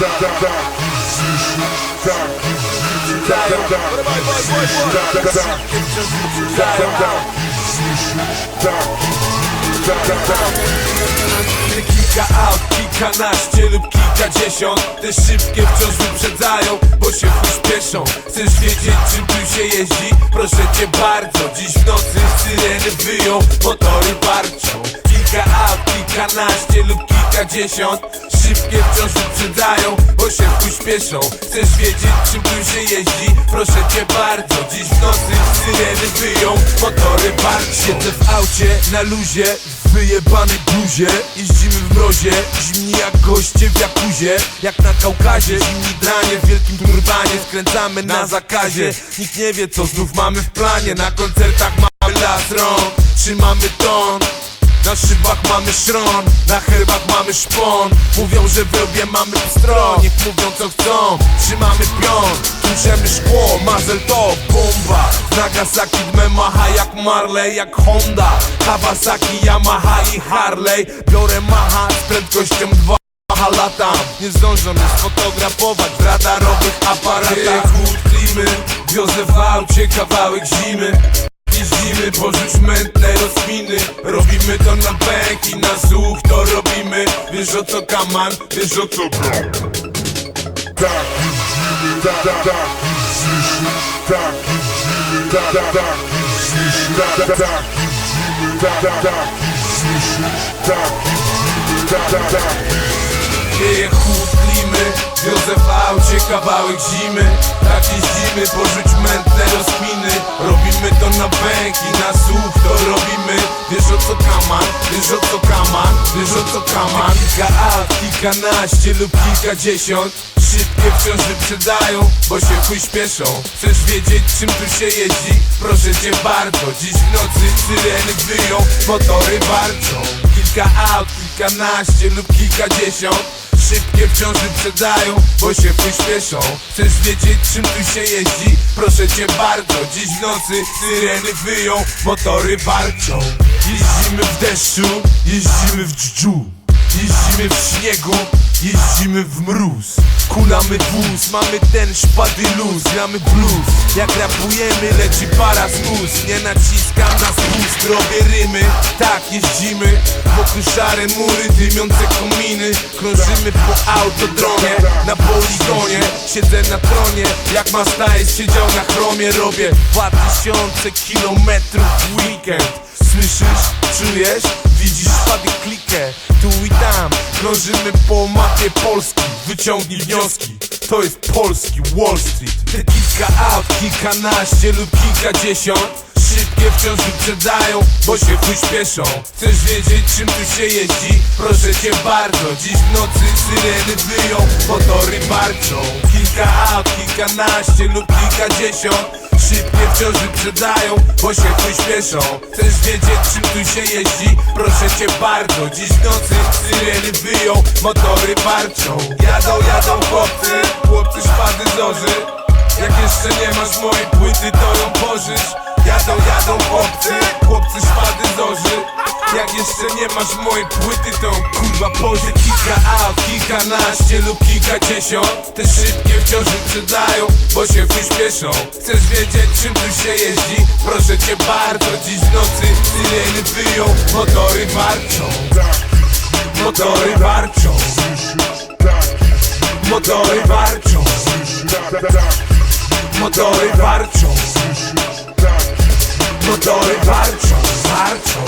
Kilka aut, kilkanaście lub kilkadziesiąt. Te szybkie wciąż wyprzedzają, bo się pośpieszą. Chcesz wiedzieć czym tu się jeździ? Proszę cię bardzo Dziś w nocy syreny wyją, motory warczą. Kilka aut, kilkanaście lub kilkadziesiąt Szybkie wciąż wyprzedzają, bo się pośpieszą Chcesz wiedzieć czym tu się jeździ? Proszę cię bardzo Dziś w nocy syreny wyją, motory warczą Siedzę w aucie na luzie w wyjebanej bluzie. Jeździmy w mrozie, zimni jak goście w jakuzie. Jak na Kaukazie, zimni dranie w wielkim turbanie. Skręcamy na zakazie, nikt nie wie co znów mamy w planie. Na koncertach mamy las rąk, trzymamy ton na szybach mamy szron, na herbach mamy szpon. Mówią, że w robie mamy pstro Niech mówią co chcą, trzymamy pion Tłuczemy szkło, mazel to bomba. Nagasaki dmę macha jak Marley, jak Honda. Kawasaki, Yamaha i Harley. Biorę macha z prędkością 2 Macha latam, nie zdążą mnie sfotografować w radarowych aparatach. Chłód klimy, wiozę w aucie kawałek zimy Jeździmy, porzuć mętne rozminy Robimy to na bęk i na słuch to robimy Wiesz o co kaman, wiesz o co bro Tak, jeździmy, tak, tak, tak, jeździmy, tak, jeździmy, tak, tak, tak, jeździmy, tak, tak, tak, jeździmy, tak, tak, tak, jeździmy, tak, jeździmy, tak, tak, tak. Wieje chłód klimy, wiozę w aucie kawałek zimy Tak jeździmy, porzuć kaman Kilka aut, kilkanaście lub kilkadziesiąt. Szybkie wciąż wyprzedają, bo się chuj śpieszą Chcesz wiedzieć czym tu się jeździ? Proszę cię bardzo Dziś w nocy syreny wyją, motory warczą. Kilka aut, kilkanaście lub kilkadziesiąt. Szybkie wciąż wyprzedają, bo się pośpieszą Chcesz wiedzieć czym tu się jeździ? Proszę cię bardzo Dziś w nocy syreny wyją, motory warczą. Jeździmy w deszczu, jeździmy w dżdżu Jeździmy w śniegu, jeździmy w mróz. Kulamy wóz, mamy ten szpady luz Gramy blues, jak rapujemy leci para z ust. Nie naciskam na spust, robię rymy. Tak, jeździmy wokół szare mury Dymiące kominy. Krążymy po autodromie Na poligonie. Siedzę na tronie Jak Mastajes siedział na chromie. Robię 2000 kilometrów w weekend. Słyszysz? Czujesz? Widzisz szpady klikę Krążymy po mapie Polski. Wyciągnij wnioski. To jest polski Wall Street. Te kilka aut, kilkanaście lub kilkadziesiąt Szybkie wciąż wyprzedają, bo się chuj śpieszą Chcesz wiedzieć czym tu się jeździ? Proszę cię bardzo. Dziś w nocy syreny wyją, motory warczą Kilka aut, kilkanaście lub kilkadziesiąt Szybkie wciąż wyprzedają, bo się chuj śpieszą Chcesz wiedzieć czym tu się jeździ? Proszę cię bardzo Dziś nocy syreny wyją, motory warczą. Jadą, jadą chłopcy, chłopcy szpady zorzy Jak jeszcze nie masz mojej płyty to ją pożysz Jadą, jadą chłopcy, chłopcy szpady Jak jeszcze nie masz mojej płyty to kurwa poży Kilka aut, kilkanaście lub kilkadziesiąt. Te szybkie wciąż wyprzedają, bo się wyśpieszą Chcesz wiedzieć czym tu się jeździ? Proszę cię bardzo, dziś w nocy syreny wyją Motory warczą, motory warczą. Motory warczą, motory warczą. Motory warczą, warczą